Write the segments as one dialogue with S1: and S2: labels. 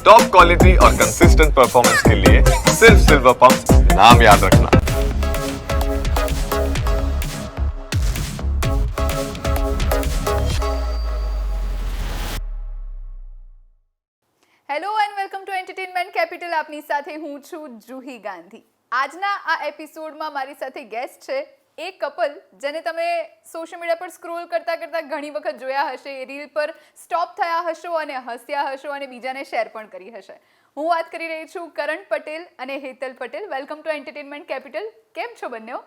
S1: Top quality और consistent performance के लिए सिर्फ सिल्वर पंप नाम याद रखना
S2: hello and welcome to entertainment capital આપની સાથે હું છું જુહી ગાંધી આજના આ એપિસોડમાં મારી સાથે ગેસ્ટ છે એ કપલ જેને તમે સોશિયલ મીડિયા પર સ્ક્રોલ કરતા કરતા ઘણી વખત જોયા હશે એ રીલ પર સ્ટોપ થયા હશો અને હસ્યા હશો અને બીજાને શેર પણ કરી હશે. હું વાત કરી રહી છું કરણ પટેલ અને Hetal Patel. Welcome to Entertainment Capital કેમ છો બંનેઓ?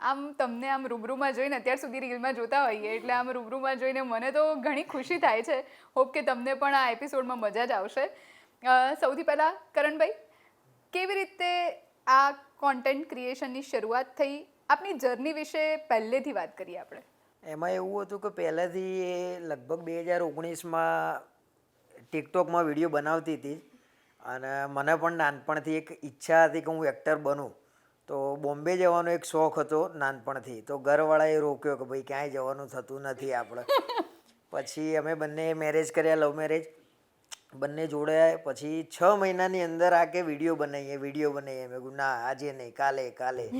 S2: આમ તમને આમ રૂબરૂમાં જોઈને અત્યાર સુધી રીલમાં જોતા હોઈએ એટલે આમ રૂબરૂમાં જોઈને મને તો ઘણી ખુશી થાય છે. હોપ કે તમને પણ આ એપિસોડમાં મજા જ આવશે. સૌથી પહેલાં કરણભાઈ કેવી રીતે આ કોન્ટેન્ટ ક્રિએશનની શરૂઆત થઈ. આપની જર્ની વિશે પહેલેથી વાત કરીએ આપણે.
S3: એમાં એવું હતું કે પહેલાંથી લગભગ બે હજાર ઓગણીસમાં ટિકટોકમાં વીડિયો બનાવતી હતી અને મને પણ નાનપણથી એક ઈચ્છા હતી કે હું એક્ટર બનું. તો બોમ્બે જવાનો એક શોખ હતો નાનપણથી. તો ઘરવાળાએ રોક્યો કે ભાઈ ક્યાંય જવાનું થતું નથી આપણે. પછી અમે બંને મેરેજ કર્યા લવ મેરેજ બંને જોડાયા પછી છ મહિનાની અંદર આ કે વીડિયો બનાવીએ વીડિયો બનાવીએ મેં કીધું, ના, આજે નહીં, કાલે કાલે.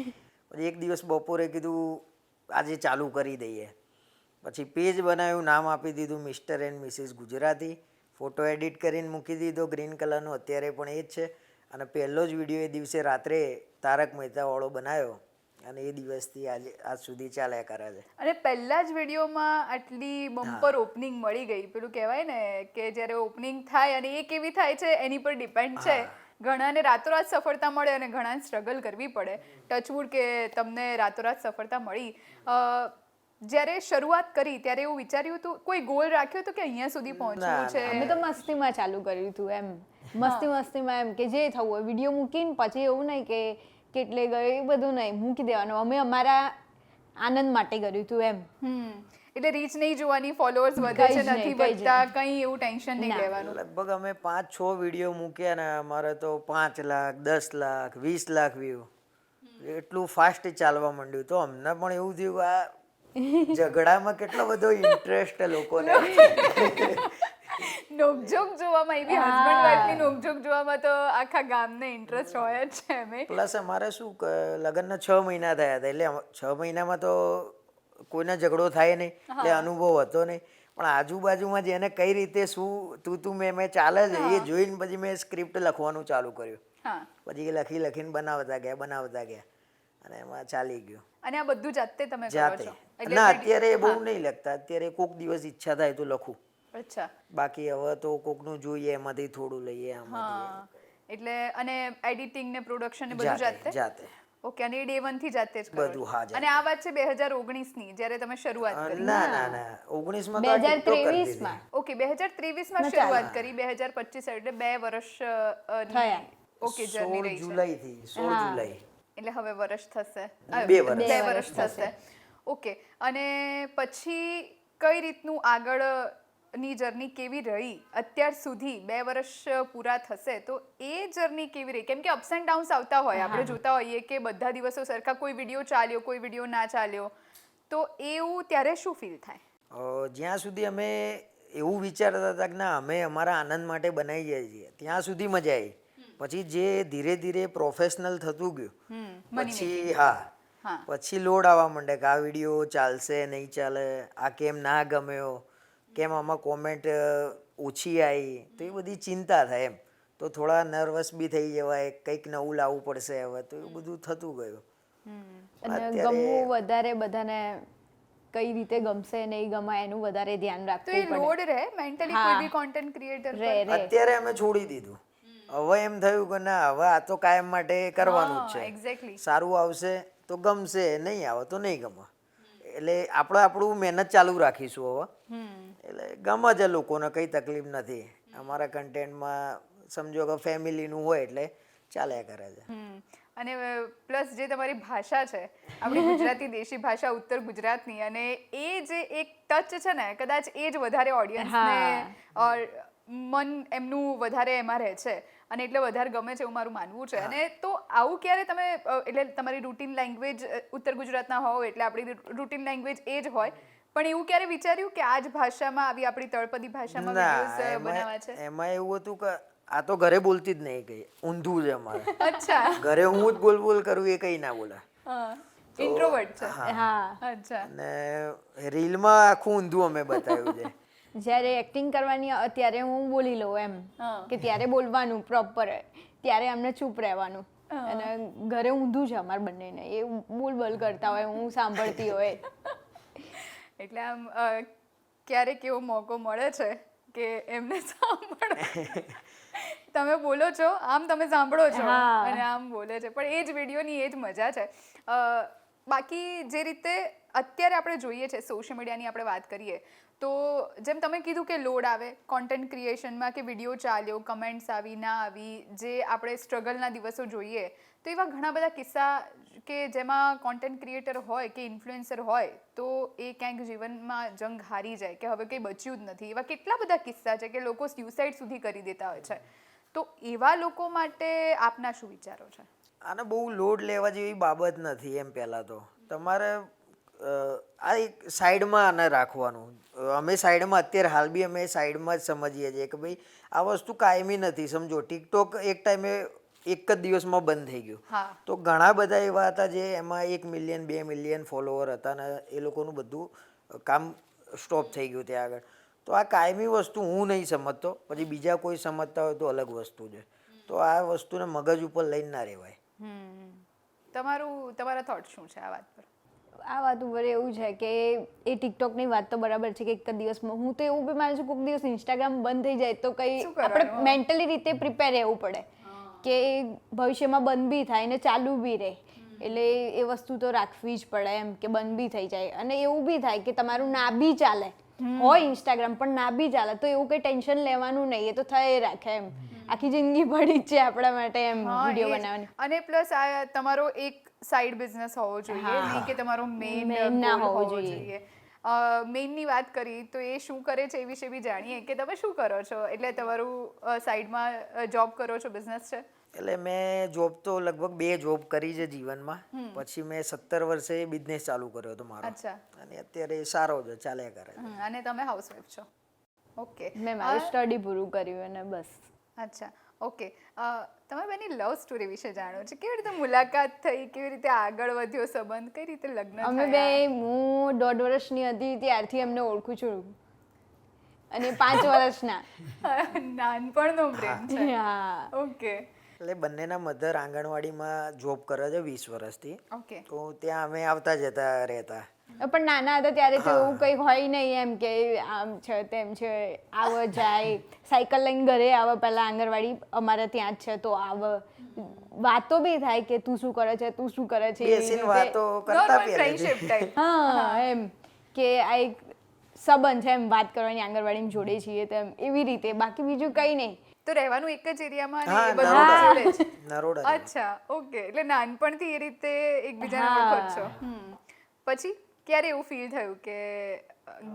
S3: પછી એક દિવસ બપોરે કીધું, આજે ચાલુ કરી દઈએ. પછી પેજ બનાવ્યું, નામ આપી દીધું Mr and Mrs Gujarati. Photo edit કરીને મૂકી દીધો, ગ્રીન કલરનો, અત્યારે પણ એ જ છે. અને પહેલો જ વીડિયો એ દિવસે રાત્રે તારક મહેતાવાળો બનાવ્યો અને એ દિવસથી આજે આજ સુધી ચાલ્યા કરે છે.
S2: અને પહેલા જ વિડીયોમાં આટલી બમ્પર ઓપનિંગ મળી ગઈ. પેલું કહેવાય ને કે જ્યારે ઓપનિંગ થાય અને એ કેવી થાય છે એની પર ડિપેન્ડ છે. ઘણાને રાતોરાત સફળતા મળે અને ઘણાને સ્ટ્રગલ કરવી પડે. ટચવુડ કે તમને રાતોરાત સફળતા મળી. અ, જ્યારે શરૂઆત કરી ત્યારે એવું વિચાર્યું હતું કોઈ ગોલ રાખ્યો હતો કે અહીંયા સુધી પહોંચવું છે?
S4: અમે તો મસ્તીમાં ચાલુ કર્યું હતું એમ. મસ્તી મસ્તીમાં એમ કે જે થવું હોય વીડિયો મૂકીને પછી એવું નહીં કે કેટલે ગયો એ બધું નહીં. મૂકી દેવાનું. અમે અમારા આનંદ માટે કર્યું હતું એમ.
S2: એટલે રીચ નહીં જોવાની ફોલોઅર્સ વધે છે નથી વધતા કંઈ એવું ટેન્શન નહીં. લેવાનું.
S3: લગભગ અમે પાંચ છ વીડિયો મૂક્યા ને અમારે તો પાંચ લાખ દસ લાખ વીસ લાખ વ્યૂ એટલું ફાસ્ટ ચાલવા માંડ્યું તો અમને પણ એવું થયું આ ઝઘડામાં કેટલો બધો ઇન્ટરેસ્ટ લોકોને.
S2: નોકઝોક જોવામાં એવી હસબન્ડ વાઈફની નોકઝોક જોવામાં તો આખા ગામને ઇન્ટરેસ્ટ હોય જ છે અમે
S3: પ્લસ અમારે શું લગ્નના છ મહિના થયા હતા એટલે છ મહિનામાં તો કોઈને ઝઘડો થાય નહીં એટલે અનુભવ હતો નહીં. પણ આજુબાજુમાં જેને કઈ રીતે શું તું તું મેં મેં ચાલે છે એ જોઈને પછી મેં સ્ક્રિપ્ટ લખવાનું ચાલુ કર્યું. પછી એ લખી લખીને બનાવતા ગયા બનાવતા ગયા. અને એમાં ચાલી ગયું.
S2: અને આ બધું જાતે તમે
S3: જાતે. ના
S2: અત્યારે
S3: અત્યારે બહુ નહીં લખતા અત્યારે કોઈક દિવસ ઈચ્છા થાય તો લખું.
S2: અચ્છા.
S3: બાકી હવે તો કોકનું જોઈએ એમાંથી થોડું લઈએ
S2: હા. એટલે અને એડિટિંગ ને પ્રોડક્શન ને બધું
S3: જાતે
S2: જાતે? ઓકે અને ડે વનથી જાતે જ કરો.
S3: બધું, હા,
S2: અને આ વાત છે બે હજાર ઓગણીસની જ્યારે તમે શરૂઆત કરી.
S3: ના ના ના. ઓગણીસમાં
S4: બે
S3: તો આ
S4: હજાર
S3: TikTok કરી
S4: ત્રેવીસમાં.
S3: દીધી.
S2: ઓકે બે હજાર
S4: ત્રેવીસમાં
S2: શરૂઆત કરી બે હજાર પચીસ એટલે બે વર્ષ
S4: થયા.
S2: ઓકે જર્ની રહી છે.
S3: 16 જુલાઈ
S4: થી 16
S3: જુલાઈ.
S2: એટલે હવે વર્ષ થશે. અ,
S3: બે વર્ષ.
S2: બે વર્ષ થશે. ઓકે અને પછી કઈ રીતનું આગળ ની જર્ની કેવી રહી? અત્યાર સુધી બે વર્ષ પૂરા થશે તો એ જર્ની કેવી રહી? કેમ કે અપ્સ એન્ડ ડાઉન્સ આવતા હોય આપણે જોતા હોઈએ કે બધા દિવસો સરખા કોઈ વીડિયો ચાલ્યો કોઈ વીડિયો ના ચાલ્યો. તો એવું ત્યારે શું ફીલ થાય?
S3: જ્યાં સુધી અમે એવું વિચારતા હતા કે ના અમે અમારા આનંદ માટે બનાવીએ છીએ ત્યાં સુધી મજા આવી. પછી જે ધીરે ધીરે પ્રોફેશનલ થતું ગયું પછી હા
S2: હા.
S3: પછી લોડ આવવા માંડે કે આ વીડિયો ચાલશે નહીં ચાલે આ કેમ ના ગમ્યો? કેમ આમાં કોમેન્ટ ઓછી આવી તો એ બધી ચિંતા થાય એમ. તો થોડા નર્વસ બી થઈ જવાય કંઈક નવું લાવવું પડશે હવે તો એવું બધું થતું ગયું.
S4: ગમવું વધારે બધાને કઈ રીતે ગમશે નહીં ગમાય એનું વધારે ધ્યાન
S2: તો એ લોડ રહે? મેન્ટલી કોઈ બી કોન્ટેન્ટ ક્રિએટર
S3: અત્યારે અમે છોડી દીધું. હવે એમ થયું કે ના હવે આ તો કાયમ માટે કરવાનું જ છે.
S2: એક્ઝેક્ટલી
S3: સારું આવશે તો ગમશે નહીં આવે તો નહીં ગમે. એટલે આપણે આપણું મહેનત ચાલુ રાખીશું હવે. એટલે ગમે છે લોકોને કંઈ તકલીફ નથી. અમારા કન્ટેન્ટમાં સમજો કે ફેમિલીનું હોય એટલે ચાલ્યા કરે છે.
S2: અને પ્લસ જે તમારી ભાષા છે આપણી ગુજરાતી દેશી ભાષા ઉત્તર ગુજરાતની અને એ જે એક ટચ છે ને કદાચ એ જ વધારે ઓડિયન્સને મન એમનું વધારે એમાં રહે છે. અને એટલે વધારે ગમે છે એવું મારું માનવું છે. અને તો આવું ક્યારે તમે એટલે તમારી રૂટીન લેંગ્વેજ ઉત્તર ગુજરાતના હોવ એટલે આપણી રૂટીન લેંગ્વેજ એ જ હોય. પણ એવું ક્યારે વિચાર્યું કે આ જ ભાષામાં આવી આપણી તળપદી ભાષામાં વિડિયોઝ બનાવવા છે?
S3: એમાં એવું હતું કે આ તો ઘરે બોલતી જ નહીં કઈ ઊંધું છે અમારે.
S2: અચ્છા.
S3: ઘરે હું જ બોલ બોલ કરું એ કઈ ના બોલે
S2: ઇન્ટ્રોવર્ટ છે.
S4: હા.
S2: અચ્છા.
S3: અને રીલમાં આખું ઊંધું અમે બતાવ્યું છે.
S4: જ્યારે એક્ટિંગ કરવાની ત્યારે હું બોલી લઉં એમ કે ત્યારે બોલવાનું પ્રોપર ત્યારે એમને ચૂપ રહેવાનું. અને ઘરે ઊંધું છે અમારે બંનેને એ બોલ બોલ કરતા હોય હું સાંભળતી હોય.
S2: એટલે આમ ક્યારેક એવો મોકો મળે છે કે એમને સાંભળો. તમે બોલો છો આમ તમે સાંભળો છો અને આમ બોલે છે. પણ એ જ વિડીયોની એ જ મજા છે. અ, બાકી જે રીતે અત્યારે આપણે જોઈએ છે સોશિયલ મીડિયાની આપણે વાત કરીએ તો જેમ તમે કીધું કે લોડ આવે કોન્ટેન્ટ ક્રિએશનમાં કે વીડિયો ચાલ્યો કમેન્ટ્સ આવી, ના આવી, જે આપણે સ્ટ્રગલના દિવસો જોઈએ, તો એવા ઘણા બધા કિસ્સા કે જેમાં કોન્ટેન્ટ ક્રિએટર હોય કે ઇન્ફ્લુએન્સર હોય, તો એ ક્યાંક જીવનમાં જંગ હારી જાય કે હવે કંઈ બચ્યું જ નથી. એવા કેટલા બધા કિસ્સા છે કે લોકો સ્યુસાઇડ સુધી કરી દેતા હોય છે. તો એવા લોકો માટે આપના શું વિચારો છે?
S3: આને બહુ લોડ લેવા જેવી બાબત નથી એમ પહેલાં તો. તમારે આ એક સાઈડમાં આને રાખવાનું. અમે સાઈડમાં અત્યારે હાલ બી અમે સાઈડમાં જ સમજીએ છીએ કે ભાઈ આ વસ્તુ કાયમી નથી. સમજો ટિકટોક એક ટાઈમે એક જ દિવસમાં બંધ થઈ ગયું. તો ઘણા બધા એવા હતા જે એમાં એક મિલિયન બે મિલિયન ફોલોવર હતા ને એ લોકોનું બધું કામ સ્ટોપ થઈ ગયું ત્યાં આગળ. તો આ કાયમી વસ્તુ હું નહીં સમજતો. પછી બીજા કોઈ સમજતા હોય તો અલગ વસ્તુ છે. તો આ વસ્તુને મગજ ઉપર લઈને ના રહેવાય.
S2: તમારું તમારા થોટ શું છે આ વાત પર?
S4: આ વાત ઉપર એવું છે કે એ ટિકટોકની વાત તો બરાબર છે કે એક દિવસમાં. હું તો એવું બી માનું છું કોઈક દિવસ ઇન્સ્ટાગ્રામ બંધ થઈ જાય તો કંઈ આપણે મેન્ટલી રીતે પ્રિપેર રહેવું પડે. કે ભવિષ્યમાં બંધ બી થાય ને ચાલુ બી રહે. એટલે એ વસ્તુ તો રાખવી જ પડે એમ કે બંધ બી થઈ જાય. અને એવું બી થાય કે તમારું ના બી ચાલે. હોય ઇન્સ્ટાગ્રામ પણ ના બી ચાલે તો એવું કંઈ ટેન્શન લેવાનું નહીં. એ તો થઈ રાખે એમ. આખી જિંદગી પડી જ છે આપણા માટે એમ વીડિયો બનાવવાની.
S2: અને પ્લસ આ તમારો એક સાઈડ બિઝનેસ હોવો જોઈએ નહીં કે તમારો મેઇન
S4: ના હોવો જોઈએ.
S2: મેઇનની વાત કરી તો એ શું કરે છે એ વિશે બી જાણીએ કે તમે શું કરો છો? એટલે તમારું સાઈડમાં જોબ કરો છો બિઝનેસ છે?
S3: એટલે મેં જોબ તો લગભગ બે જોબ કરી છે જીવનમાં. પછી મેં સત્તર વર્ષે બિઝનેસ ચાલુ કર્યો હતો મારો.
S2: અચ્છા.
S3: અને અત્યારે સારો છે ચાલ્યા કરે
S2: હમ, અને તમે હાઉસવાઈફ છો. ઓકે
S4: મેં મારું સ્ટડી પૂરું કર્યું અને બસ.
S2: અચ્છા. ઓકે. તમે બેની લવ સ્ટોરી વિશે જાણો છો. કેવી રીતે મુલાકાત થઈ? કેવી રીતે આગળ વધ્યો સંબંધ? કઈ રીતે લગ્ન
S4: અમે બે હું દોઢ વર્ષની હતી ત્યારથી એમને ઓળખું છું. અને પાંચ વર્ષના.
S2: નાનપણનો પ્રેમ છે.
S4: હા.
S2: ઓકે.
S3: એટલે બંનેના મધર આંગણવાડીમાં જોબ કરે છે વીસ વર્ષથી.
S2: ઓકે.
S3: તો ત્યાં અમે આવતા જતા રહેતા.
S4: પણ નાના હતા ત્યારે તો એવું કંઈ હોય નહીં એમ કે આમ છે તેમ છે આવ જાય સાયકલ લઈને ઘરે આવે પહેલાં આંગણવાડી અમારે ત્યાં જ છે તો આવ. વાતો બી થાય કે તું શું કરે છે તું શું કરે છે હા એમ કે આ એક સંબંધ છે એમ વાત કરવાની આંગણવાડીમાં જોડે છીએ તેમ એવી રીતે. બાકી બીજું કંઈ નહીં.
S2: તો રહેવાનું એક જ એરિયામાં અને એ બધું
S3: નરોડા.
S2: અચ્છા ઓકે. એટલે નાનપણથી એ રીતે એકબીજાને. ઓળખો છો. હમ. પછી? ક્યારે એવું ફીલ થયું કે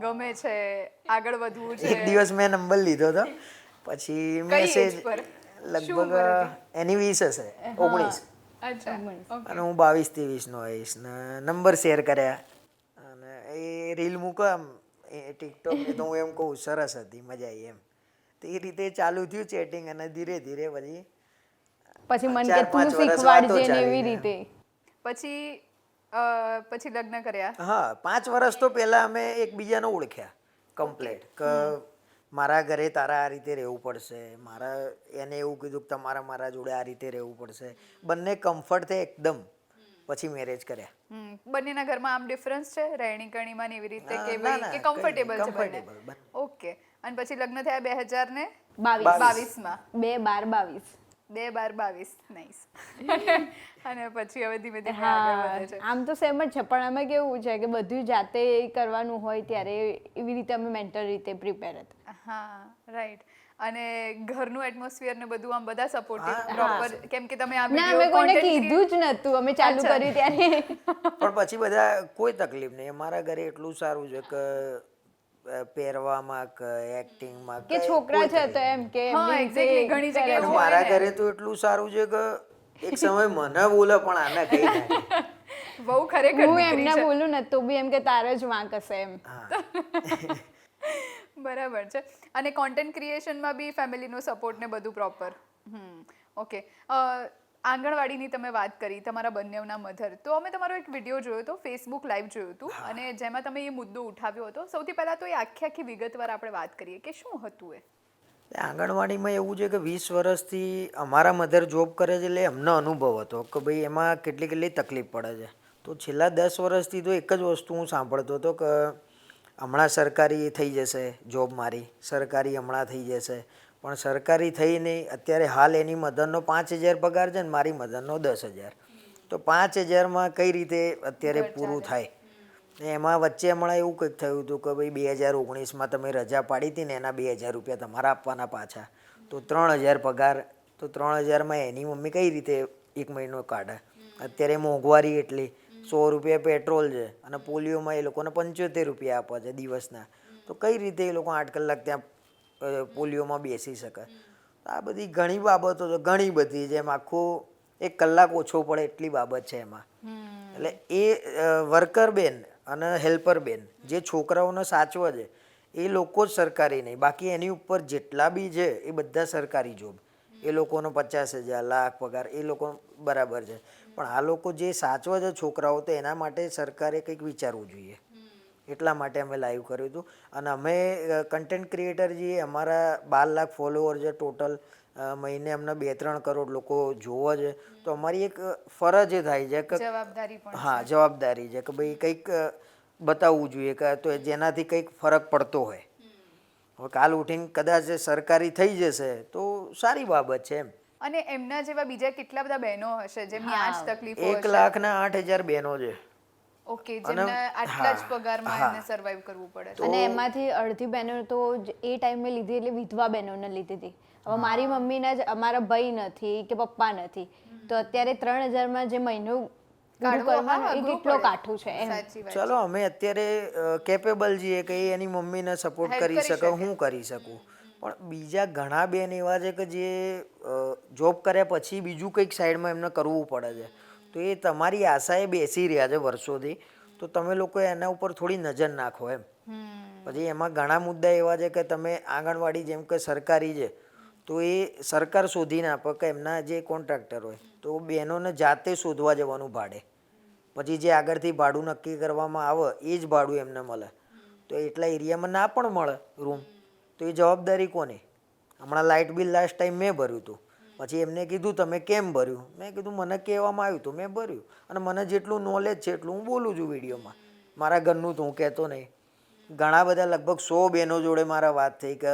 S2: ગમે છે આગળ વધવું છે.
S3: એક દિવસ મેં નંબર લીધો હતો. પછી મેસેજ લગભગ એની વીસ હશે ઓગણીસ. અને હું બાવીસ ત્રેવીસનો આવીશ ને નંબર શેર કર્યા. અને એ રીલ મૂકો એમ એ ટિકટોક તો હું એમ કહું સરસ હતી મજા આવી એમ. તો એ રીતે ચાલુ થયું ચેટિંગ અને ધીરે ધીરે પછી
S4: પછી મન
S3: ચાર
S4: કે તું
S3: પાંચ વર્ષ
S4: શીખવાડજે ને એવી રીતે.
S2: પછી પછી લગ્ન કર્યા.
S3: હા પાંચ વર્ષ તો પહેલા અમે એકબીજાને ઓળખ્યા કમ્પ્લેટ કે મારા ઘરે તારા આ રીતે રહેવું પડશે મારા એને એવું કીધું કે તમારા મારા જોડે આ રીતે રહેવું પડશે. બંને કમ્ફર્ટ થઈ એકદમ. પછી મેરેજ કર્યા.
S2: બંનેના ઘરમાં આમ ડિફરન્સ છે? રહેણી કરણીમાં ને એવી રીતે કે કે કમ્ફર્ટેબલ છે બંને?
S3: બંને.
S2: ઓકે અને પછી લગ્ન થયા બે હજાર ને
S4: બાવીસ.
S2: બાવીસમાં.
S4: બે બાર બાવીસ.
S2: બે બાર બાવીસ. નાઈસ અને પછી હવે ધીમે ધીમે આગળ છે.
S4: આમ તો સેમ જ છે પણ અમે કેવું છે કે બધું જાતે કરવાનું હોય ત્યારે એવી રીતે અમે મેન્ટલ રીતે પ્રિપેર હતા.
S2: હા રાઈટ અને ઘરનું એટમોસ્ફિયર ને બધું આમ બધા સપોર્ટિવ. પ્રોપર કેમ કે તમે આ
S4: ના અમે કોઈને કીધું જ નતું અમે ચાલુ. કર્યું ત્યારે.
S3: પણ પછી બધા કોઈ તકલીફ નહીં અમારા ઘરે એટલું સારું છે કે પહેરવામાં કે એક્ટિંગમાં
S4: કે છોકરા છે તો એમ કે
S2: ઘણી જગ્યાએ
S3: મારા ઘરે તો એટલું સારું છે કે એક સમય મને બોલે પણ આને કહી
S2: બહુ ખરેખર
S4: હું એમને બોલું ને તો બી એમ કે તારે જ વાંક હશે એમ.
S2: બરાબર છે. અને કોન્ટેન્ટ ક્રિએશનમાં બી ફેમિલીનો સપોર્ટ ને બધું પ્રોપર હમ. ઓકે આંગણવાડીની તમે વાત કરી તમારા બંનેના મધર તો અમે તમારો એક વીડિયો જોયો હતો ફેસબુક લાઈવ જોયું હતું. અને જેમાં તમે એ મુદ્દો ઉઠાવ્યો હતો. સૌથી પહેલાં તો એ આખી આખી વિગતવાર આપણે વાત કરીએ કે શું હતું એ?
S3: આંગણવાડીમાં એવું છે કે વીસ વર્ષથી અમારા મધર જોબ કરે છે એટલે એમનો અનુભવ હતો કે ભાઈ એમાં કેટલી કેટલી તકલીફ પડે છે. તો છેલ્લા દસ વર્ષથી તો એક જ વસ્તુ હું સાંભળતો હતો કે હમણાં સરકારી થઈ જશે જોબ મારી સરકારી હમણાં થઈ જશે. પણ સરકારી થઈ નહીં અત્યારે હાલ એની મધરનો પાંચ હજાર પગાર છે ને મારી મધરનો દસ હજાર. તો પાંચ હજારમાં કઈ રીતે અત્યારે પૂરું થાય? એમાં વચ્ચે હમણાં એવું કંઈક થયું હતું કે ભાઈ બે હજાર ઓગણીસમાં તમે રજા પાડી હતી ને એના બે હજાર રૂપિયા તમારા આપવાના પાછા. તો ત્રણ હજાર પગાર તો ત્રણ હજારમાં એની મમ્મી કઈ રીતે એક મહિનો કાઢે? અત્યારે મોંઘવારી એટલી. સો રૂપિયા પેટ્રોલ છે અને પોલિયોમાં એ લોકોને પંચોતેર રૂપિયા આપે છે દિવસના. તો કઈ રીતે એ લોકો આઠ કલાક ત્યાં પોલિયોમાં બેસી શકે? આ બધી ઘણી બાબતો છે ઘણી બધી જેમ આખું એક કલાક ઓછો પડે એટલી બાબત છે એમાં. એટલે એ વર્કર બેન અને હેલ્પર બેન, જે છોકરાઓને સાચવે છે, એ લોકો જ સરકારી નહીં. બાકી એની ઉપર જેટલા બી છે, એ બધા સરકારી જોબ. એ લોકોનો પચાસ હજાર, લાખ પગાર, એ લોકો બરાબર છે. પણ આ લોકો જે સાચવે છે છોકરાઓ, તો એના માટે સરકારે કંઈક વિચારવું જોઈએ. એટલા માટે અમે લાઈવ કર્યું હતું. અને અમે કન્ટેન્ટ ક્રિએટર જે અમારા બાર લાખ ફોલોવર છે ટોટલ મહિને અમને બે ત્રણ કરોડ લોકો જોવો છે. તો અમારી એક ફરજ એ થાય છે કે
S2: જવાબદારી
S3: હા જવાબદારી છે કે ભાઈ કંઈક બતાવવું જોઈએ કે તો જેનાથી કંઈક ફરક પડતો હોય. હવે કાલ ઉઠીને કદાચ સરકારી થઈ જશે તો સારી બાબત છે એમ.
S2: અને એમના જેવા બીજા કેટલા બધા બહેનો હશે જેમની આ જ તકલીફો
S3: એક લાખ ના આઠ હજાર બહેનો છે.
S2: ઓકે જેમને આટલા જ પગારમાં. એમને સર્વાઈવ કરવું પડે.
S4: અને એમાંથી અડધી બહેનો તો એ ટાઈમે લીધી એટલે વિધવા બહેનોને લીધી હતી. હવે મારી મમ્મીના જ અમારા ભાઈ નથી કે પપ્પા નથી. તો અત્યારે ત્રણ હજારમાં જે મહિનો
S3: ચલો અમે અત્યારે કેપેબલ છીએ કે એ એની મમ્મીને સપોર્ટ કરી
S2: શકે.
S3: હું કરી શકું. પણ બીજા ઘણા બેન એવા છે કે જે જોબ કર્યા પછી બીજું કંઈક સાઈડમાં એમને કરવું પડે છે. તો એ તમારી આશાએ બેસી રહ્યા છે વર્ષોથી. તો તમે લોકો એના ઉપર થોડી નજર નાખો એમ. પછી એમાં ઘણા મુદ્દા એવા છે કે તમે આંગણવાડી જેમ કે સરકારી છે તો એ સરકાર શોધીને આપે કે એમના જે કોન્ટ્રાક્ટર હોય, તો બહેનોને જાતે શોધવા જવાનું ભાડે. પછી જે આગળથી ભાડું નક્કી કરવામાં આવે, એ જ ભાડું એમને મળે. તો એટલા એરિયામાં ના પણ મળે રૂમ. તો એ જવાબદારી કોની? હમણાં લાઇટ બિલ લાસ્ટ ટાઈમ મેં ભર્યું હતું. પછી એમને કીધું, તમે કેમ ભર્યું? મેં કીધું, મને કહેવામાં આવ્યું હતું, મેં ભર્યું. અને મને જેટલું નોલેજ છે એટલું હું બોલું છું વિડીયોમાં. મારા ઘરનું તો હું કહેતો નહીં. ઘણા બધા લગભગ સો બહેનો જોડે મારા વાત થઈ કે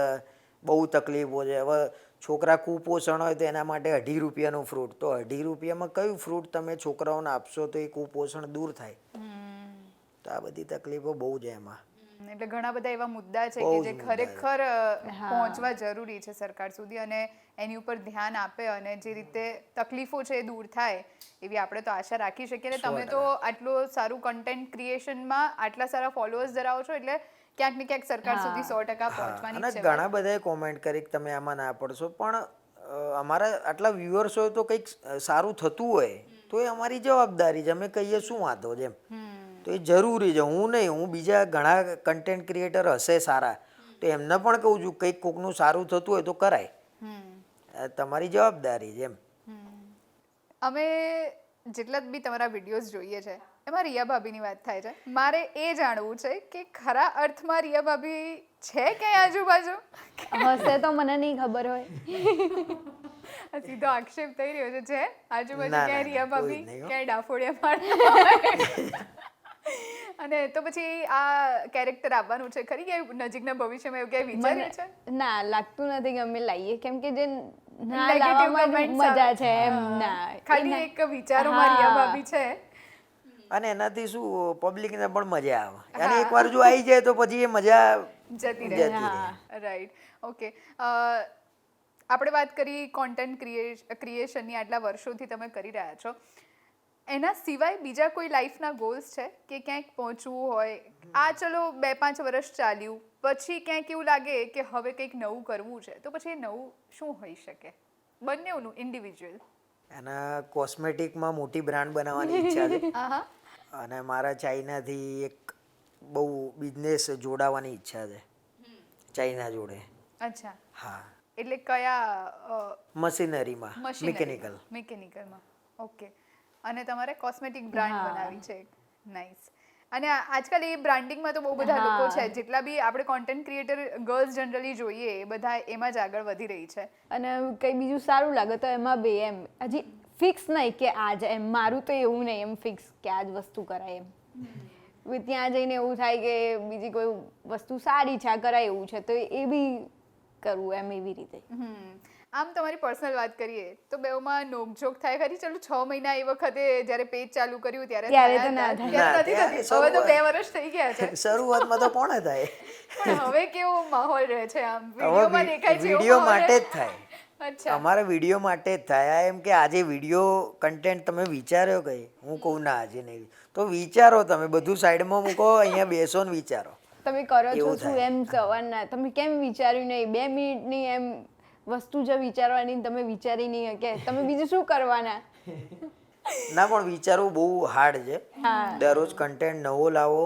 S3: બહુ તકલીફો છે. હવે છોકરા કુપોષણ હોય તો એના માટે અઢી રૂપિયાનું ફ્રૂટ તો અઢી રૂપિયામાં કયું ફ્રૂટ તમે છોકરાઓને આપશો તો એ કુપોષણ દૂર થાય. તો આ બધી તકલીફો બહુ છે એમાં.
S2: એટલે ઘણા બધા એવા મુદ્દા છે કે
S3: જે
S2: ખરેખર પહોંચવા જરૂરી છે સરકાર સુધી અને એની ઉપર ધ્યાન આપે અને જે રીતે તકલીફો છે એ દૂર થાય એવી આપણે તો આશા રાખી શકીએ. અને તમે તો આટલું સારું કન્ટેન્ટ ક્રિએશનમાં આટલા સારા ફોલોઅર્સ ધરાવો છો એટલે ક્યાંક ને ક્યાંક સરકાર સુધી સો ટકા પહોંચવાની છે
S3: ઘણા બધાએ કોમેન્ટ કરી કે તમે આમાં ના પડશો પણ અમારા આટલા વ્યુઅર્સ હોય તો કંઈક સારું થતું હોય તો એ અમારી જવાબદારી છે. અમે કહીએ શું વાંધો છે એમ. તો એ જરૂરી છે. હું નહીં હું બીજા ઘણા કન્ટેન્ટ ક્રિએટર હશે સારા. તો એમને પણ કહું છું કંઈક કોકનું સારું થતું હોય તો કરાય. તમારી જવાબદારી છે એમ.
S2: અમે જેટલા બી તમારા વિડીયોઝ જોઈએ છે એમાં રિયા ભાભીની વાત થાય છે. મારે એ જાણવું છે કે ખરા અર્થમાં રિયા ભાભી છે ક્યાંય આજુબાજુ?
S4: હશે તો મને નહીં ખબર હોય.
S2: સીધો આક્ષેપ થઈ રહ્યો છે. આજુબાજુ
S3: ક્યાં
S2: ક્યાંય રિયા ભાભી. ક્યાંય ડાફોડિયા મારતા અને તો પછી આ કેરેક્ટર આવવાનું છે ખરી કે નજીકના ભવિષ્યમાં એવું ક્યાંય વિચાર્યું છે?
S4: ના લાગતું નથી કે અમે લાવીએ કેમ કે જે ના લાવવામાં મજા છે એમ. ના
S2: ખાલી એક વિચારો
S4: મારી
S2: ભાભી છે.
S3: અને એનાથી શું પબ્લિકને પણ મજા આવે. અને એકવાર જો આવી જાય તો પછી એ મજા
S2: જતી રહે.
S3: જતી રહે
S2: રાઈટ ઓકે આપણે વાત કરી કોન્ટેન્ટ ક્રિએશનની આટલા વર્ષોથી તમે કરી રહ્યા છો. એના સિવાય બીજા કોઈ લાઈફના ગોલ્સ છે કે ક્યાંક પહોંચવું હોય? આ ચલો બે પાંચ વર્ષ ચાલ્યું પછી ક્યાંક એવું લાગે કે હવે કંઈક નવું કરવું છે તો પછી એ નવું શું હોઈ શકે? બંનેનું ઇન્ડિવિજ્યુઅલ
S3: એના કોસ્મેટિકમાં મોટી બ્રાન્ડ બનાવવાની ઈચ્છા છે. અને મારા ચાઇનાથી એક બહુ બિઝનેસ જોડાવાની ઈચ્છા છે. ચાઇના જોડે.
S2: અચ્છા.
S3: હા.
S2: એટલે કયા
S3: મશીનરીમાં
S2: મશીનરી.
S3: મિકેનિકલ
S2: મિકેનિકલમાં ઓકે. અને તમારે કોસ્મેટિક બ્રાન્ડ બનાવી છે. નાઇસ અને આજકાલ એ બ્રાન્ડિંગમાં તો બહુ બધા લોકો છે. જેટલા બી આપણે કોન્ટેન્ટ ક્રિએટર ગર્લ્સ જનરલી જોઈએ એ બધા એમાં જ આગળ વધી રહી છે.
S4: અને કંઈ બીજું સારું લાગે તો એમાં બે એમ. હજી ફિક્સ નહીં કે આજ એમ. મારું તો એવું નહીં એમ ફિક્સ કે આ જ વસ્તુ કરાય એમ. ત્યાં જઈને એવું થાય કે બીજી કોઈ વસ્તુ સારી છે આ કરાય એવું છે. તો એ બી કરવું એમ એવી રીતે.
S2: હમ. આમ તમારી પર્સનલ વાત કરીએ તો બેઉમાં નોકઝોક થાય ખરી? ચલો છ મહિના એ વખતે જ્યારે પેજ ચાલુ કર્યું ત્યારે
S4: ત્યારે તો ના થાય.
S2: હવે તો બે વર્ષ થઈ ગયા છે.
S3: શરૂઆતમાં તો કોણે થાય.
S2: પણ હવે કેવો માહોલ રહે છે આમ? વિડીયોમાં દેખાય છે
S3: વીડિયો માટે જ થાય.
S2: અચ્છા.
S3: અમારે વીડિયો માટે જ થાય. એમ કે આજે વીડિયો કન્ટેન્ટ તમે વિચાર્યો કઈ? હું કહું ના આજે નહીં. તો વિચારો તમે બધું સાઈડમાં મૂકો અહીંયા બેસો ને વિચારો.
S4: તમે કરો છો શું. એમ સવારના? તમે કેમ વિચાર્યું નહીં? બે મિનિટની એમ વસ્તુ જે વિચારવાની તમે વિચારી નહીં કે તમે બીજું શું કરવાના?
S3: ના પણ વિચારવું બહુ હાર્ડ છે. દરરોજ કન્ટેન્ટ નવો લાવો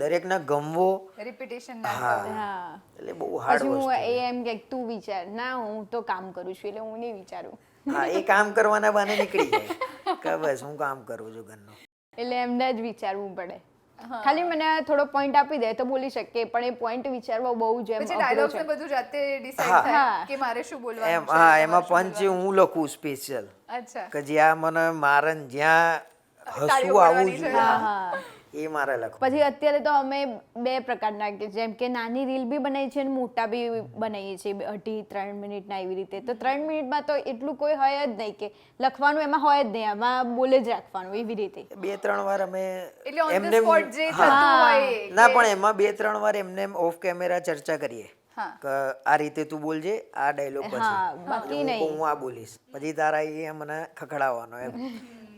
S3: દરેકને ગમવો.
S2: રિપીટેશન ના
S3: હા. એટલે બહુ હાર્ડ
S4: વસ્તુ હું એ એમ કે તું વિચાર. ના હું તો કામ કરું છું એટલે હું નહીં વિચારું.
S3: હા એ કામ કરવાના બાને નીકળી જાય. કે બસ હું કામ કરું છું ઘરનું.
S4: એટલે એમને જ વિચારવું પડે. ખાલી મને થોડો પોઈન્ટ આપી દે તો બોલી શકે પણ એ પોઈન્ટ વિચારવા બહુ જ એમ
S2: પછી ડાયલોગ્સ
S4: છે.
S2: ને બધું જાતે ડિસાઈડ થાય કે મારે શું બોલવાનું
S3: એમ
S2: છે,
S3: હા એમાં પંચ હું લખું સ્પેશિયલ
S2: અચ્છા.
S3: કે જ્યાં મને મારન ને જ્યાં હસવું આવવું
S2: છે.
S3: જોઈએ.
S4: હા હા.
S3: એ મારે લખો
S4: પછી અત્યારે તો અમે બે પ્રકારના કે જેમ કે નાની રીલ બી બનાવી છે અને મોટા બી બનાવીએ છીએ. અઢી ત્રણ મિનિટના એવી રીતે. તો ત્રણ મિનિટમાં તો એટલું કોઈ હોય જ નહીં કે લખવાનું એમાં હોય જ નહીં. આમાં બોલે જ રાખવાનું એવી રીતે.
S3: બે ત્રણ વાર અમે એમને હા. ના પણ એમાં બે ત્રણ વાર એમને ઓફ કેમેરા ચર્ચા કરીએ. આ રીતે તું બોલજે આ ડાયલોગ પછી.
S4: બાકી
S3: એટલે હું હું આ બોલીશ. પછી તારા એ મને ખખડાવવાનો એમ.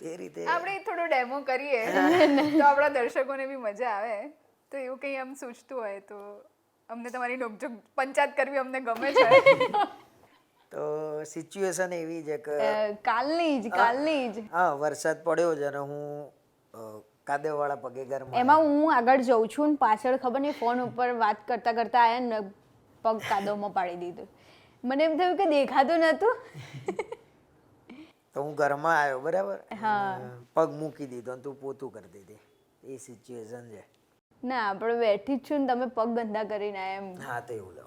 S3: એ રીતે.
S2: આપણે થોડો ડેમો કરીએ તો આપણા દર્શકોને બી મજા આવે. તો એવું કંઈ આમ સૂચતું હોય તો અમને તમારી નોકઝોક પંચાયત કરવી અમને ગમે છે.
S3: તો સિચ્યુએશન એવી છે કે
S4: કાલની જ કાલની જ.
S3: હા વરસાદ પડ્યો છે અને હું કાદેવાળા પગે ઘરમાં
S4: એમાં હું આગળ જઉં છું ને પાછળ ખબર નહીં ફોન ઉપર વાત કરતા કરતા આયા ને પગ કાદવમાં પાડી દીધું. મને એમ થયું કે દેખાતું નતું.
S3: તો હું ઘરમાં આવ્યો બરાબર? પગ મૂકી દીધો અને તું પોતું કરી દીધી. એ સિચ્યુએશન છે.
S4: ના આપણે બેઠી જ છું ને તમે પગ ગંદા કરીને આયા એમ.
S3: હા તો એવું લો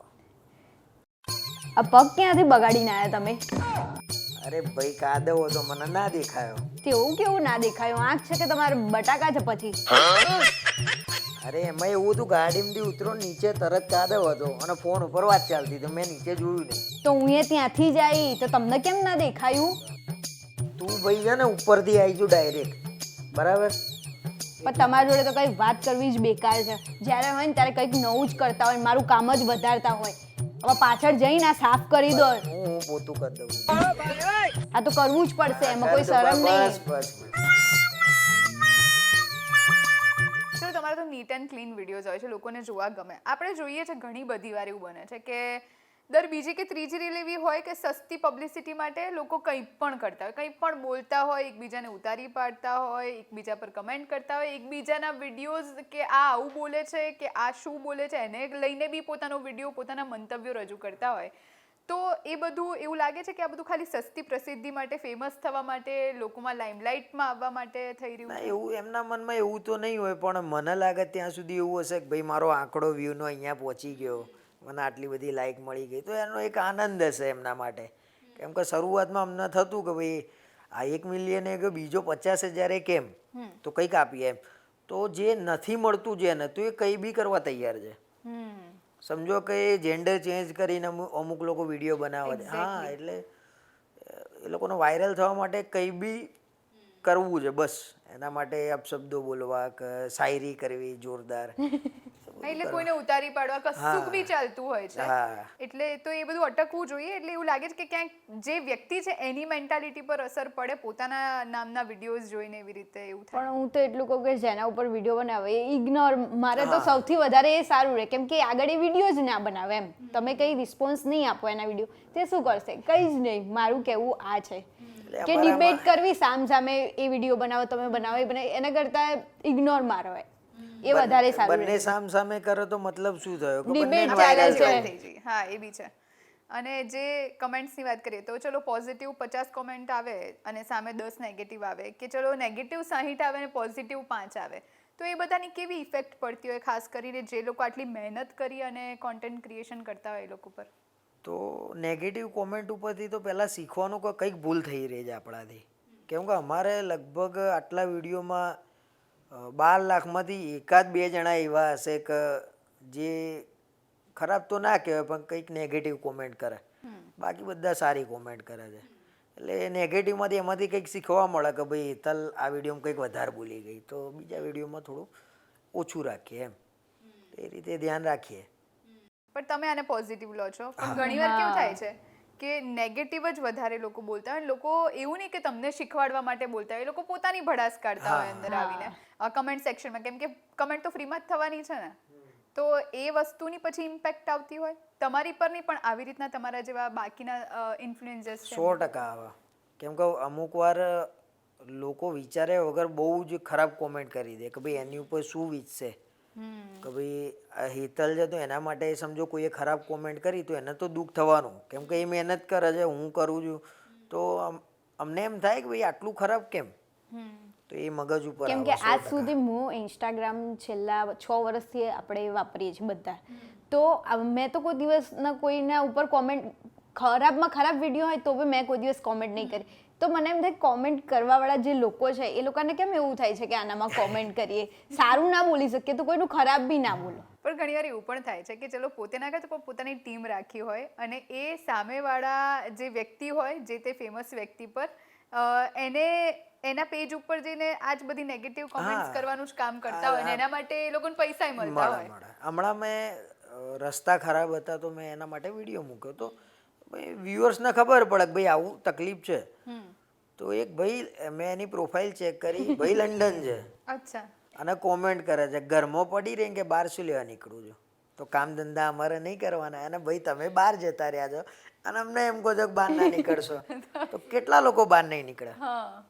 S4: આ પગ ક્યાંથી બગાડીને આયા તમે?
S3: અરે ભાઈ કાદવ હતો મને ના દેખાયો.
S4: તેવું કેવું ના દેખાયું? આંખ છે કે તમારે બટાકા છે પછી?
S3: અરે એમાં એવું હતું ગાડીમાંથી ઉતરો નીચે તરત કાદવ હતો અને ફોન ઉપર વાત ચાલતી તો મેં નીચે જોયું નહીં.
S4: તો હું એ ત્યાંથી જ આવી તો તમને કેમ ના દેખાયું?
S3: તું ભાઈ છે ને ઉપરથી આવી છું ડાયરેક્ટ બરાબર?
S4: પણ તમારા જોડે તો કંઈ વાત કરવી જ બેકાર છે. જ્યારે હોય ને ત્યારે કંઈક નવું જ કરતા હોય મારું કામ જ વધારતા હોય. હવે પાછળ જઈને આ સાફ કરી દો.
S3: હું હું પોતું કરી દઉં.
S4: આ તો કરવું જ પડશે એમાં કોઈ શરમ નહીં.
S3: બસ બસ.
S2: તમારા તો નીટ એન્ડ ક્લીન વિડીયોઝ હોય છે લોકોને જોવા ગમે. આપણે જોઈએ છે ઘણી બધી વાર એવું બને છે કે દર બીજી કે ત્રીજી રીલ એવી હોય કે સસ્તી પબ્લિસિટી માટે લોકો કંઈ પણ કરતા હોય. કંઈ પણ બોલતા હોય એકબીજાને ઉતારી પાડતા હોય એકબીજા પર કમેન્ટ કરતા હોય એકબીજાના વિડીયોઝ કે આ આવું બોલે છે કે આ શું બોલે છે એને લઈને બી પોતાનો વીડિયો પોતાના મંતવ્યો રજૂ કરતા હોય. તો એ બધું એવું લાગે છે કે આ બધું ખાલી સસ્તી પ્રસિદ્ધિ માટે ફેમસ થવા માટે લોકોમાં લાઇમલાઇટમાં આવવા માટે થઈ રહ્યું
S3: એવું એમના મનમાં એવું તો નહીં હોય પણ મને લાગે ત્યાં સુધી એવું હશે કે ભાઈ મારો આંકડો વ્યૂનો અહીંયા પહોંચી ગયો. મને આટલી બધી લાઈક મળી ગઈ. તો એનો એક આનંદ હશે એમના માટે. કેમ કે શરૂઆતમાં અમને થતું કે ભાઈ આ એક મિલિયન કે બીજો પચાસ હજારે કેમ? તો કંઈક આપીએ એમ. તો જે નથી મળતું જેને તો એ કંઈ બી કરવા તૈયાર છે. સમજો કે જેન્ડર ચેન્જ કરીને અમુક લોકો વીડિયો બનાવે છે. હા એટલે એ લોકોનો વાયરલ થવા માટે કંઈ બી કરવું છે બસ. એના માટે અપશબ્દો બોલવા કે શાયરી કરવી જોરદાર.
S2: એટલે કોઈને ઉતારી પાડવા કશુંક બી ચાલતું હોય છે. એટલે તો એ બધું અટકવું જોઈએ. એટલે એવું લાગે છે કે ક્યાંક જે વ્યક્તિ છે એની મેન્ટાલિટી પર અસર પડે પોતાના નામના વિડીયોઝ જોઈને એવી રીતે એવું થાય.
S4: પણ હું તો એટલું કહું કે જેના ઉપર વીડિયો બનાવે એ ઇગ્નોર મારે તો સૌથી વધારે એ સારું રહે. કેમ કે આગળ એ વીડિયો જ ના બનાવે એમ. તમે કઈ રિસ્પોન્સ નહીં આપો એના વીડિયો તે શું કરશે? કઈ જ નહીં. મારું કહેવું આ છે. કે ડિબેટ કરવી સામ સામે એ વીડિયો બનાવો તમે બનાવો. એ બનાવો એના કરતાં ઇગ્નોર મારો એ વધારે સારું
S3: બંને સામ સામે કરો તો મતલબ શું થયો? ડિબેટ
S4: ચાલે છે.
S2: હા એ બી છે. અને જે કમેન્ટ્સની વાત કરીએ તો ચલો પોઝિટિવ પચાસ કોમેન્ટ આવે અને સામે દસ નેગેટિવ આવે કે ચલો નેગેટિવ સાહીઠ આવે અને પોઝિટિવ પાંચ આવે તો એ બધાની કેવી ઇફેક્ટ પડતી હોય? ખાસ કરીને જે લોકો આટલી મહેનત કરી અને કોન્ટેન્ટ ક્રિએશન કરતા હોય એ લોકો પર.
S3: તો નેગેટિવ કોમેન્ટ ઉપરથી તો પહેલાં શીખવાનું કંઈક ભૂલ થઈ રહી છે આપણાથી. કેમ કે અમારે લગભગ આટલા વિડીયોમાં બાર લાખમાંથી એકાદ બે જણા એવા હશે કે જે ખરાબ તો ના કહેવાય પણ કંઈક નેગેટિવ કોમેન્ટ કરે. બાકી બધા સારી કોમેન્ટ કરે છે. એટલે નેગેટિવમાંથી એમાંથી કંઈક શીખવા મળે કે ભાઈ તલ આ વિડીયોમાં કંઈક વધારે બોલી ગઈ. તો બીજા વિડીયોમાં થોડું ઓછું રાખીએ એમ. એ રીતે ધ્યાન રાખીએ.
S2: પણ તમે આને પોઝિટિવ લો છો. પણ ઘણીવાર કેવું થાય છે કે નેગેટિવ જ વધારે લોકો બોલતા હોય. લોકો એવું નહીં કે તમને શીખવાડવા માટે બોલતા હોય. એ લોકો પોતાની ભડાસ કાઢતા હોય અંદર આવીને. કમેન્ટ સેક્શનમાં કેમ કે કમેન્ટ તો ફ્રીમાં જ થવાની છે ને. તો એ વસ્તુની પછી ઇમ્પેક્ટ આવતી હોય. તમારી પર નહીં પણ આવી રીતના તમારા જેવા બાકીના ઇન્ફ્લુએન્સર્સ
S3: સો ટકા આવે કેમ કે અમુક વાર લોકો વિચારે વગર બહુ જ ખરાબ કોમેન્ટ કરી દે કે ભાઈ એની ઉપર શું વીતશે? કે ભાઈ હિતલ છે તો એના માટે સમજો કોઈએ ખરાબ કોમેન્ટ કરી તો એને તો દુઃખ થવાનું. કેમ કે એ મહેનત કરે છે હું કરું છું. તો અમને એમ થાય કે ભાઈ આટલું ખરાબ કેમ? તો એ મગજ ઉપર
S4: કેમ કે આજ સુધી હું ઇન્સ્ટાગ્રામ છેલ્લા છ વર્ષથી આપણે વાપરીએ છીએ બધા. તો મેં તો કોઈ દિવસ ના કોઈના ઉપર કોમેન્ટ ખરાબમાં ખરાબ વીડિયો હોય તો બી મેં કોઈ દિવસ કોમેન્ટ નહીં કરી. તો મને એમ થાય કોમેન્ટ કરવાવાળા જે લોકો છે એ લોકોને કેમ એવું થાય છે કે આનામાં કોમેન્ટ કરીએ? સારું ના બોલી શકીએ તો કોઈનું ખરાબ બી ના બોલો.
S2: પણ ઘણીવાર એવું પણ થાય છે કે ચલો પોતે ના કરે તો પણ પોતાની ટીમ રાખી હોય અને એ સામેવાળા જે વ્યક્તિ હોય જે તે ફેમસ વ્યક્તિ પર એને એના પેજ ઉપર જઈને આ જ બધી નેગેટિવ કોમેન્ટ્સ કરવાનું જ કામ કરતા હોય અને એના માટે એ લોકોને પૈસા મળતા હોય.
S3: હમણાં મેં રસ્તા ખરાબ હતા તો મેં એના માટે વીડિયો મૂક્યો તો વ્યુઅર્સને ખબર પડે કે ભાઈ આવું તકલીફ છે. તો એક ભાઈ મેં એની પ્રોફાઇલ ચેક કરી. ભાઈ લંડન છે.
S2: અચ્છા.
S3: અને કોમેન્ટ કરે છે ઘરમાં પડી રહી કે બહાર શું લેવા નીકળું છું? તો કામ ધંધા અમારે નહીં કરવાના. અને ભાઈ તમે બહાર જતા રહ્યા છો. અને અમને એમ કહો છો કે બહાર ના નીકળશો. તો કેટલા લોકો બહાર નહીં નીકળે?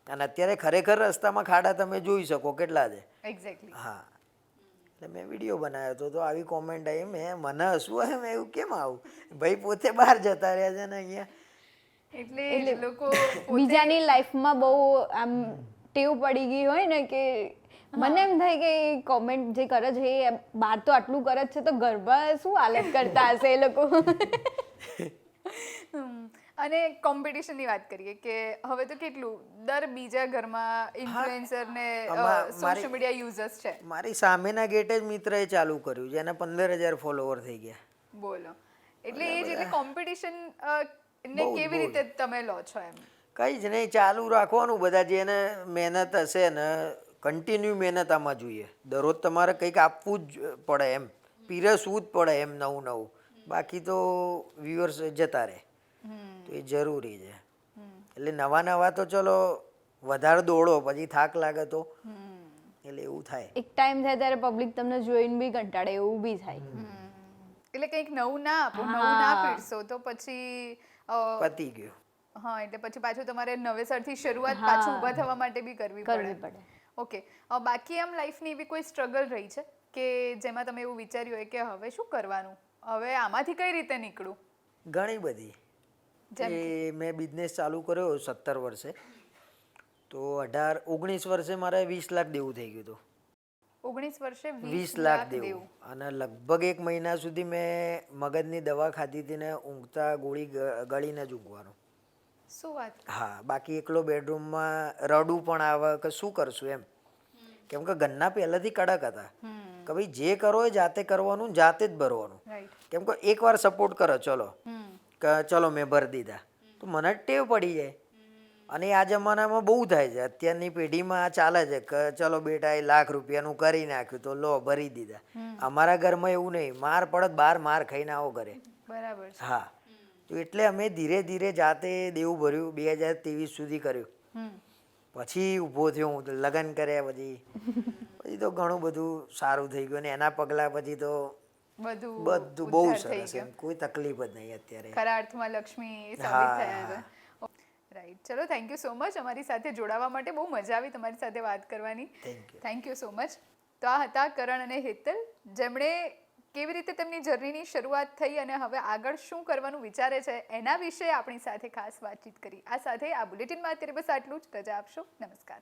S3: અને અત્યારે ખરેખર રસ્તામાં ખાડા તમે જોઈ શકો કેટલા છે. હા. એટલે મેં વીડિયો બનાવ્યો હતો તો આવી કોમેન્ટ આવી મેં મને હસવું આવે મેં એવું કેમ આવું? ભાઈ પોતે બહાર જતા રહ્યા છે ને અહીંયા.
S2: એટલે એ લોકો
S4: બીજાની લાઈફમાં બહુ આમ ટેવ પડી ગઈ હોય ને કે મને એમ થાય કે કોમેન્ટ જે કરે છે એ બહાર તો આટલું કરે જ છે તો ગરબા શું હાલત કરતા હશે એ લોકો.
S2: અને કોમ્પિટિશનની વાત કરીએ કે હવે તો કેટલું? દર બીજા ઘરમાં ઇન્ફ્લુએન્સર ને સોશિયલ મીડિયા યુઝર્સ છે.
S3: મારી સામેના ગેટ જ મિત્રએ ચાલુ કર્યું એને પંદર હજાર ફોલોવર થઈ ગયા.
S2: બોલો. એટલે એ જ એટલે કોમ્પિટિશન ને કેવી રીતે તમે લો છો એમ?
S3: કંઈ જ નહીં ચાલુ રાખવાનું બધા જેને મહેનત હશે ને કન્ટિન્યુ મહેનત આમાં જોઈએ. દરરોજ તમારે કંઈક આપવું જ પડે એમ. પીરસવું જ પડે એમ નવું નવું. બાકી તો વ્યુઅર્સ જતા રહે. તો એ જરૂરી છે. એટલે નવા નવા તો ચલો વધારે દોડો પછી થાક લાગે તો. એટલે એવું થાય.
S4: એક ટાઈમ થાય ત્યારે પબ્લિક તમને જોઈને બી કંટાળે એવું બી થાય.
S2: એટલે કંઈક નવું ના આપો નવું ના પીરસો તો પછી
S3: પતી ગયું.
S2: હા એટલે પછી પાછું તમારે નવેસરથી શરૂઆત પાછું ઊભા થવા માટે બી કરવી
S4: કરવી
S2: પડે. ઓકે. બાકી આમ લાઈફની એવી કોઈ સ્ટ્રગલ રહી છે? કે જેમાં તમે એવું વિચાર્યું હોય કે હવે શું કરવાનું? હવે આમાંથી કઈ રીતે નીકળું?
S3: ઘણી બધી. એ મેં બિઝનેસ ચાલુ કર્યો સત્તર વર્ષે. તો અઢાર ઓગણીસ વર્ષે મારે વીસ લાખ દેવું થઈ ગયું હતું.
S2: ઓગણીસ વર્ષે
S3: વીસ લાખ દેવું. અને લગભગ એક મહિના સુધી મેં મગજની દવા ખાધી હતી ને ઊંઘતા ગોળી ગળીને જ ઊંઘવાનું.
S2: શું વાત
S3: હા બાકી એકલો બેડરૂમમાં રડું પણ આવે કે શું કરશું એમ. કેમ કે ગન્ના પહેલાથી કડક હતા. કે ભાઈ જે કરો એ જાતે કરવાનું જાતે જ ભરવાનું. કેમ કે એકવાર સપોર્ટ કરો ચલો. કે ચલો મેં ભરી દીધા. તો મને ટેવ પડી જાય. અને આ જમાનામાં બહુ થાય છે. અત્યારની પેઢીમાં આ ચાલે છે કે ચલો બેટા એ લાખ રૂપિયાનું કરી નાખ્યું તો લો ભરી દીધા. અમારા ઘરમાં એવું નહીં. માર પડત બાર માર ખાઈને આવો ઘરે.
S2: બરાબર
S3: હા. તો એટલે અમે ધીરે ધીરે જાતે દેવું ભર્યું બે હજાર ત્રેવીસ સુધી કર્યું. પછી ઊભો થયો હું લગ્ન કર્યા પછી. પછી તો ઘણું બધું સારું થઈ ગયું અને એના પગલાં પછી તો
S2: બધું
S3: બધું બહુ સરસ એમ. કોઈ તકલીફ જ નહીં અત્યારે.
S2: ખરા અર્થમાં લક્ષ્મી સાબિત થયા રાઈટ ચલો થેન્ક યુ સો મચ અમારી સાથે જોડાવા માટે બહુ મજા આવી તમારી સાથે વાત કરવાની. થેન્ક યુ સો મચ તો આ હતા કરણ અને હેતલ. જેમણે કેવી રીતે તેમની જર્નીની શરૂઆત થઈ અને હવે આગળ શું કરવાનું વિચારે છે એના વિશે આપણી સાથે ખાસ વાતચીત કરી. આ સાથે આ બુલેટિનમાં અત્યારે બસ આટલું જ. રજા આપશો. નમસ્કાર.